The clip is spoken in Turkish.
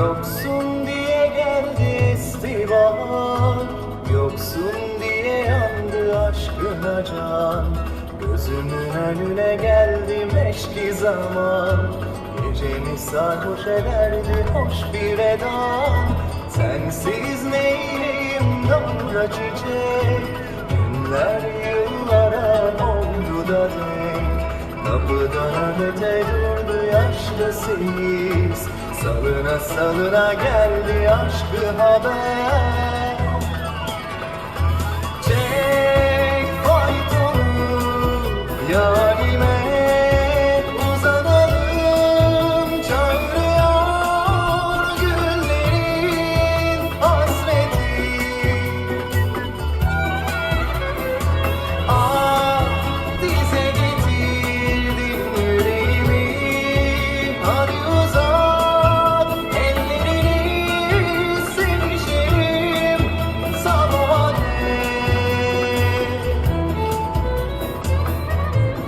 Yoksun diye geldi istivan Yoksun diye yandı aşkına can. Gözümün önüne geldi meşki zaman Geceni sarhoş ederdi hoş bir veda Sensiz neyleyim damla çiçek Günler yıllara oldu da denk Kapıdan öte durdu yaşlı seyiz Salına salına geldi aşkı haber